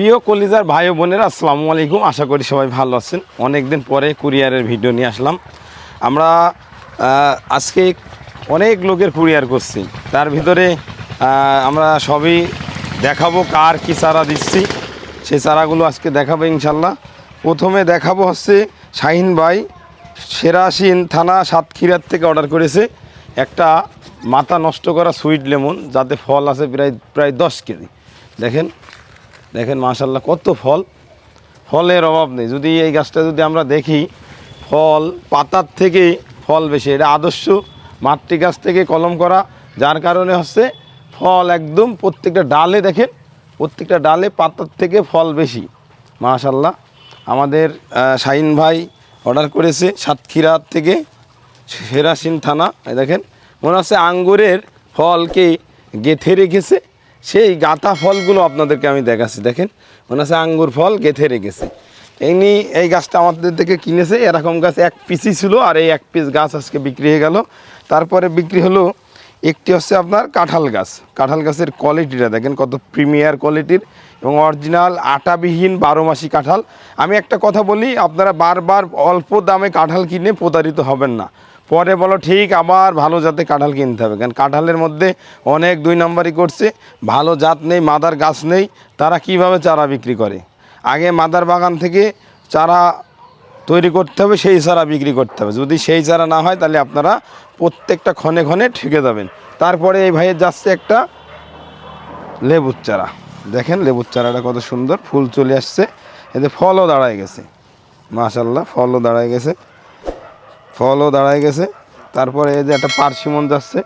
প্রিয় কলিজার ভাই বোনেরা, আসসালামু আলাইকুম। আশা করি সবাই ভালো আছেন। অনেক দিন পরে কুরিয়ারের ভিডিও নিয়ে আসলাম। আমরা আজকে অনেক লোকের কুরিয়ার করছি। তার ভিতরে আমরা সবই দেখাবো কার কি চারা দিচ্ছি। সেই চারাগুলো আজকে দেখাবো ইনশাল্লাহ। প্রথমে দেখাবো হচ্ছে শাহিন ভাই সেরাসিন থানা সাতক্ষীরার থেকে অর্ডার করেছে একটা মাথা নষ্ট করা সুইট লেমন, যাতে ফল আছে প্রায় প্রায় দশ কেজি। দেখেন দেখেন মাশাল্লাহ কত ফল। ফলের অভাব নেই। যদি এই গাছটা যদি আমরা দেখি, ফল পাতার থেকে ফল বেশি, এটা আদর্শ মাতৃ গাছ থেকে কলম করা, যার কারণে হচ্ছে ফল একদম প্রত্যেকটা ডালে দেখেন, প্রত্যেকটা ডালে পাতার থেকে ফল বেশি। মাশাল্লাহ আমাদের শাহিন ভাই অর্ডার করেছে সাতক্ষীরা থেকে সেরাসিন থানা। দেখেন, মনে হচ্ছে আঙ্গুরের ফলকে গেথে রেখেছে। সেই গাঁথা ফলগুলো আপনাদেরকে আমি দেখাচ্ছি, দেখেন? মনে হচ্ছে আঙ্গুর ফল গেঁথে রেখেছে। এমনি এই গাছটা আমাদের থেকে কিনেছে, এরকম গাছ এক পিসই ছিল আর এই এক পিস গাছ আজকে বিক্রি হয়ে গেল। তারপরে বিক্রি হলো একটি হচ্ছে আপনার কাঁঠাল গাছ। কাঁঠাল গাছের কোয়ালিটিটা দেখেন, কত প্রিমিয়ার কোয়ালিটির এবং অরিজিনাল আটাবিহীন বারো মাসি কাঁঠাল। আমি একটা কথা বলি, আপনারা বারবার অল্প দামে কাঁঠাল কিনে প্রতারিত হবেন না। পরে বলো, ঠিক আবার ভালো জাতে কাঁঠাল কিনতে হবে। কারণ কাঁঠালের মধ্যে অনেক দুই নম্বরই করছে, ভালো জাত নেই, মাদার গাছ নেই, তারা কীভাবে চারা বিক্রি করে? আগে মাদার বাগান থেকে চারা তৈরি করতে হবে, সেই চারা বিক্রি করতে হবে। যদি সেই চারা না হয়, তাহলে আপনারা প্রত্যেকটা ক্ষণে ক্ষণে ঠেকে যাবেন। তারপরে এই ভাইয়ের যাচ্ছে একটা লেবুর চারা। দেখেন লেবুর চারাটা কত সুন্দর, ফুল চলে আসছে। এতে ফলও দাঁড়ায় গেছে। মাশাল্লাহ ফলও দাঁড়ায় গেছে। ফলও দাঁড়ায় গেছে। তারপরে এই যে একটা পার্সিমন যাচ্ছে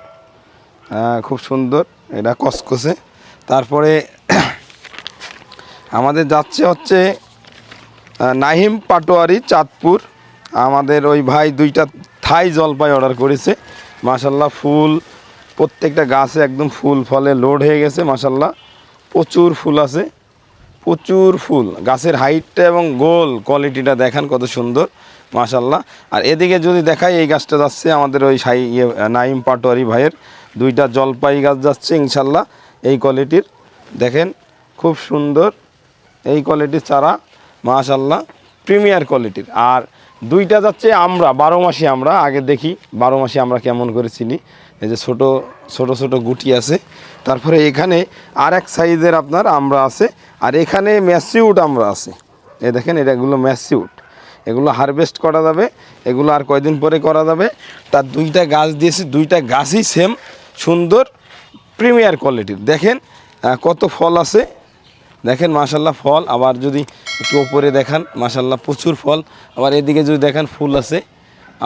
খুব সুন্দর, এটা কসকসে। তারপরে আমাদের যাচ্ছে হচ্ছে নাহিম পাটোয়ারি, চাঁদপুর। আমাদের ওই ভাই দুইটা থাই জলপাই অর্ডার করেছে। মাশাল্লাহ ফুল, প্রত্যেকটা গাছে একদম ফুল, ফলে লোড হয়ে গেছে, মাশাল্লাহ। প্রচুর ফুল আছে, প্রচুর ফুল। গাছের হাইটটা এবং গোল কোয়ালিটিটা দেখান কত সুন্দর। মাশাল্লাহ আর এদিকে যদি দেখাই, এই গাছটা যাচ্ছে আমাদের ওই সাই ইয়ে নাইম পাটোয়ারি ভাইয়ের। দুইটা জলপাই গাছ যাচ্ছে ইনশাল্লাহ এই কোয়ালিটির। দেখেন, খুব সুন্দর এই কোয়ালিটির চারা মাশাল্লাহ প্রিমিয়ার কোয়ালিটির। আর দুইটা যাচ্ছে আমরা, বারো মাসি আমরা, আগে দেখি, বারো মাসি আমরা কেমন করে চিনি। এই যে ছোট ছোট ছোট গুটি আছে। তারপরে এখানে আর এক সাইজের আপনার আমরা আছে, আর এখানে ম্যাসিউট আমরা আছে। এ দেখেন এটাগুলো ম্যাসিউট এগুলো হারভেস্ট করা যাবে, এগুলো আর কয়দিন পরে করা যাবে। তার দুইটা গাছ দিয়েছি, দুইটা গাছই সেম সুন্দর প্রিমিয়ার কোয়ালিটির দেখেন কত ফল আছে। দেখেন মাশাল্লাহ ফল, আবার যদি একটু ওপরে দেখান মাশাল্লাহ প্রচুর ফল। আবার এদিকে যদি দেখেন, ফুল আছে।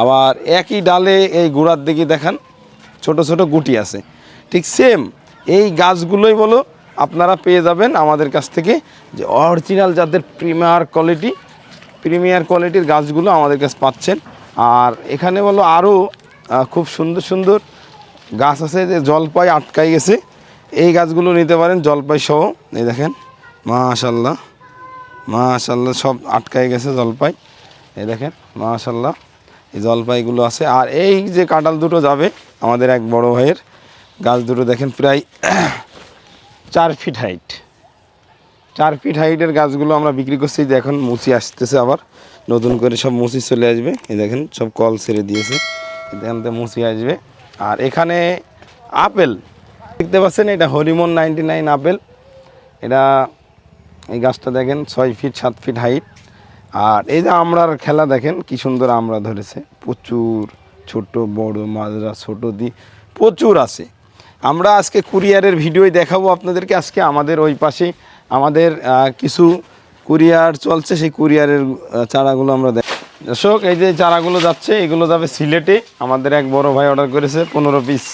আবার একই ডালে এই গোড়ার দিকে দেখান, ছোট ছোট গুটি আছে। ঠিক সেম এই গাছগুলোই বলো, আপনারা পেয়ে যাবেন আমাদের কাছ থেকে যে অরিজিনাল যাদের প্রিমিয়ার কোয়ালিটি প্রিমিয়ার কোয়ালিটির গাছগুলো আমাদের কাছে পাচ্ছেন। আর এখানে বলো আরও খুব সুন্দর সুন্দর গাছ আছে যে জলপাই আটকাই গেছে। এই গাছগুলো নিতে পারেন, জলপাই সহ। এই দেখেন মাশাল্লাহ মাশাল্লাহ সব আটকাই গেছে জলপাই। এই দেখেন মাশাল্লাহ এই জলপাইগুলো আছে। আর এই যে কাঁঠাল দুটো যাবে, আমাদের এক বড় ভাইয়ের, গাছ দুটো দেখেন প্রায় চার ফিট হাইট। চার ফিট হাইটের গাছগুলো আমরা বিক্রি করছি এখন মুচি আসতেছে আবার। নতুন করে সব মুচি চলে আসবে। এই দেখেন, সব কল ছেড়ে দিয়েছে। এখান থেকে মুচি আসবে। আর এখানে আপেল, দেখতে পাচ্ছেন এটা হরিমন নাইনটি নাইন আপেল। এটা এই গাছটা দেখেন, ছয় ফিট সাত ফিট হাইট আর এই যে আমরার খেলা দেখেন, কি সুন্দর আমরা ধরেছে। প্রচুর ছোট, বড় মাজরা ছোট দি প্রচুর আছে। আমরা আজকে কুরিয়ারের ভিডিওই দেখাবো আপনাদেরকে। আজকে আমাদের ওই পাশে আমাদের কিছু কুরিয়ার চলছে, সেই কুরিয়ারের চারাগুলো আমরা দেখ দর্শক, এই যে চারাগুলো যাচ্ছে, এগুলো যাবে সিলেটে। আমাদের এক বড় ভাই অর্ডার করেছে, পনেরো পিস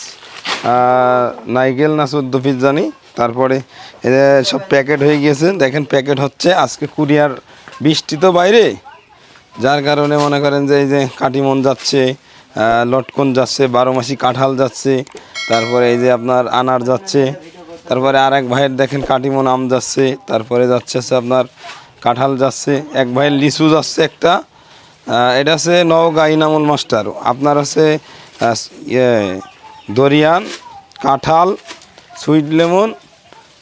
নাইকেল না চোদ্দ পিস জানি। তারপরে সব প্যাকেট হয়ে গিয়েছে। দেখেন, প্যাকেট হচ্ছে, আজকে কুরিয়ার বৃষ্টি তো বাইরে। যার কারণে মনে করেন যে, এই যে কাটিমন যাচ্ছে লটকন যাচ্ছে, বারো মাসি কাঁঠাল যাচ্ছে, তারপরে এই যে আপনার আনার যাচ্ছে। তারপরে আর এক ভাইয়ের দেখেন কাটিমন আম যাচ্ছে তারপরে যাচ্ছে আপনার কাঁঠাল যাচ্ছে এক ভাইয়ের লিচু যাচ্ছে একটা এটা হচ্ছে নওগাঁ ইনামুল মাস্টার আপনার আহ, ইয়ে দরিয়ান কাঁঠাল সুইট লেমন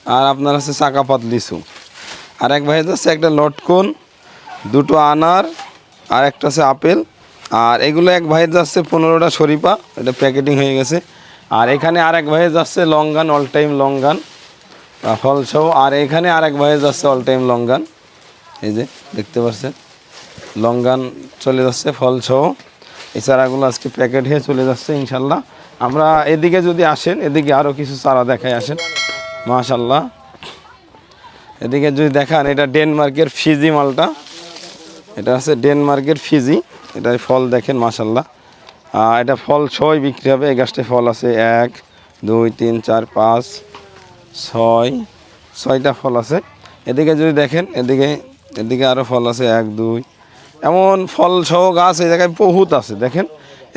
আর আপনার হচ্ছে চাকাপাত লিচু। আর এক ভাইয়ের যাচ্ছে একটা লটকন দুটো আনার আর একটা আছে আপেল আর এগুলো এক ভাইয়ের যাচ্ছে পনেরোটা শরীফা এটা প্যাকেটিং হয়ে গেছে। আর এখানে আর এক ভাই যাচ্ছে লঙ্গান অল টাইম লঙ্গান। ফল সহ আর এখানে আরেক ভাই যাচ্ছে অল টাইম লঙ্গান। এই যে, দেখতে পাচ্ছেন? লঙ্গান চলে যাচ্ছে ফল সহ এই চারাগুলো আজকে প্যাকেট হয়ে চলে যাচ্ছে ইনশাল্লাহ আমরা এদিকে যদি আসেন, এদিকে আরও কিছু চারা দেখায় আসেন। মাশাল্লাহ এদিকে যদি দেখান, এটা ডেনমার্কের ফিজি মালটা। এটা আছে ডেনমার্কের ফিজি। এটার ফল দেখেন মাশাল্লাহ এটা ফল ছয় বিক্রি হবে। এই গাছটায় ফল আছে এক, দুই, তিন, চার, পাঁচ, ছয়, ছয়টা ফল আছে। এদিকে যদি দেখেন, এদিকে এদিকে আরও ফল আছে এক, দুই। এমন ফল সহ গাছ এই জায়গায় বহুত আছে, দেখেন।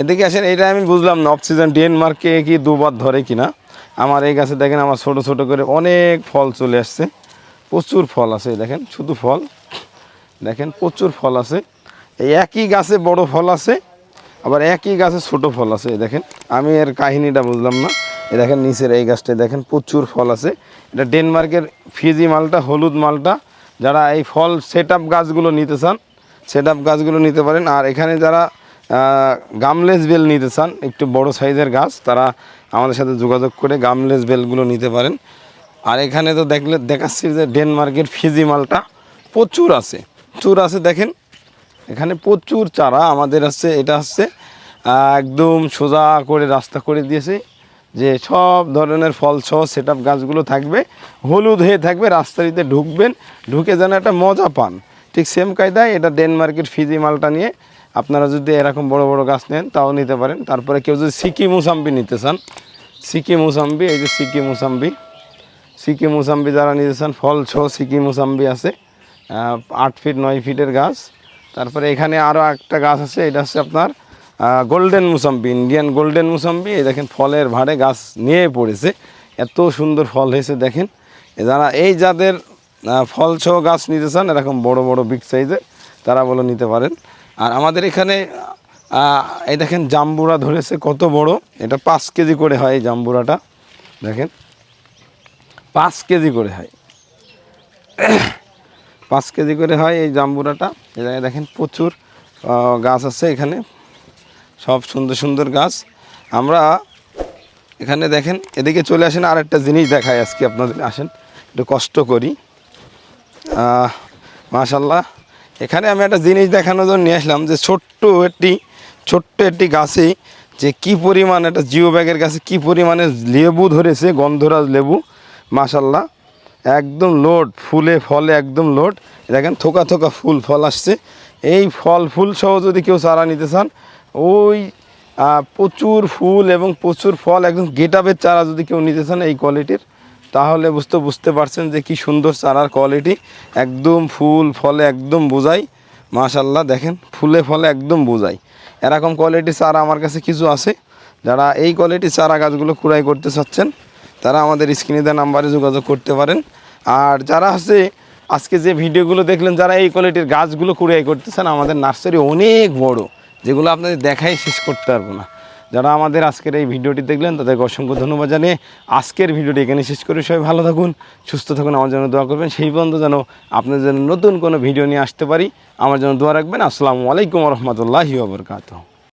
এদিকে আসেন এটা আমি বুঝলাম না অক্সিজেন ডেনমার্কে কি দুবার ধরে কিনা। আমার এই গাছে দেখেন, আমার ছোট ছোট করে অনেক ফল চলে আসছে। প্রচুর ফল আছে, দেখেন, শুধু ফল। দেখেন, প্রচুর ফল আছে। এই একই গাছে বড় ফল আছে। আবার একই গাছে ছোট ফল আছে দেখেন। আমি এর কাহিনীটা বুঝলাম না। এ দেখেন, নিচের এই গাছটায় দেখেন, প্রচুর ফল আছে। এটা ডেনমার্কের ফিজি মালটা, হলুদ মালটা। যারা এই ফল সেট গাছগুলো নিতে চান সেট গাছগুলো নিতে পারেন। আর এখানে যারা গামলেস বেল নিতে চান, একটু বড় সাইজের গাছ, তারা আমাদের সাথে যোগাযোগ করে গামলেস বেলগুলো নিতে পারেন। আর এখানে তো দেখলে, দেখাচ্ছি যে ডেনমার্কের ফিজি মালটা প্রচুর আছে। প্রচুর আছে, দেখেন। এখানে প্রচুর চারা, আমাদের আছে, এটা হচ্ছে একদম সোজা করে রাস্তা করে দিয়েছে, যে সব ধরনের ফল সহ সেট আপ গাছগুলো থাকবে, হলুদ হয়ে থাকবে রাস্তাটিতে ঢুকবেন, ঢুকে যেন একটা মজা পান। ঠিক সেম কায়দায় এটা ডেনমার্কের ফিজি মালটা নিয়ে আপনারা যদি এরকম বড় বড় গাছ নেন, তাও নিতে পারেন। তারপরে কেউ যদি সিকি মুসাম্বি নিতে চান, সিকি মুসাম্বি, এই যে সিকি মুসাম্বি সিকি মুসাম্বি যারা নিতে চান, ফল সহ সিকি মুসাম্বি আছে আট ফিট নয় ফিটের গাছ। তারপরে এখানে আরও একটা গাছ আছে, এটা হচ্ছে আপনার golden mosambi Indian golden mosambi. এই দেখেন, ফলের ভাড়ে গাছ নিয়ে পড়েছে। এত সুন্দর ফল হয়েছে, দেখেন। যারা, এই যাদের ফল সহ গাছ নিতে চান, এরকম বড় বড় বিগ সাইজের তারা বলে নিতে পারেন। আর আমাদের এখানে এই দেখেন, জাম্বুরা ধরেছে, কত বড়। এটা পাঁচ কেজি করে হয় এই জাম্বুরাটা, দেখেন। পাঁচ কেজি করে হয়। পাঁচ কেজি করে হয় এই জাম্বুরাটা। এই জায়গায় দেখেন প্রচুর গাছ আছে এখানে। সব সুন্দর সুন্দর গাছ। আমরা এখানে দেখেন, এদিকে চলে আসেন আর একটা জিনিস দেখায় আজকে আপনাদের। আসেন, একটু কষ্ট করি। মাশাল্লাহ এখানে আমি একটা জিনিস দেখানোর জন্য নিয়ে আসলাম যে ছোট্ট একটি ছোট্ট একটি গাছে যে কি পরিমাণ, একটা জিও ব্যাগের গাছে কি পরিমাণে লেবু ধরেছে, গন্ধরাজ লেবু মাশাল্লাহ একদম লোড, ফুলে ফলে একদম লোড। দেখেন, থোকা থোকা ফুল, ফল আসছে। এই ফল, ফুল সহ যদি কেউ চারা নিতে চান, ওই প্রচুর ফুল এবং প্রচুর ফল, একদম গেটাবের চারা যদি কেউ নিতে চান এই কোয়ালিটির, তাহলে বুঝতে বুঝতে পারছেন যে কি সুন্দর চারার কোয়ালিটি। একদম ফুল, ফলে একদম বোঝাই। মাশাল্লাহ দেখেন, ফুলে, ফলে একদম বোঝাই। এরকম কোয়ালিটির চারা আমার কাছে কিছু আছে। যারা এই কোয়ালিটির চারা গাছগুলো কুড়াই করতে চাচ্ছেন তারা আমাদের স্ক্রিনে দেওয়া নাম্বারে যোগাযোগ করতে পারেন। আর যারা আছে, আজকে যে ভিডিওগুলো দেখলেন, যারা এই কোয়ালিটির গাছগুলো কুড়াই করতেছেন, আমাদের নার্সারি অনেক বড়। যেগুলো আপনাদের দেখাই শেষ করতে পারব না। যারা আমাদের আজকের এই ভিডিওটি দেখলেন, তাদেরকে অসংখ্য ধন্যবাদ জানিয়ে আজকের ভিডিওটি এখানে শেষ করে। সবাই ভালো থাকুন, সুস্থ থাকুন, আমার জন্য দোয়া করবেন। সেই পর্যন্ত যেন আপনাদের জন্য নতুন কোনো ভিডিও নিয়ে আসতে পারি, আমার জন্য দোয়া রাখবেন। আসসালামু আলাইকুম রহমতুল্লাহি ওবরকাতহ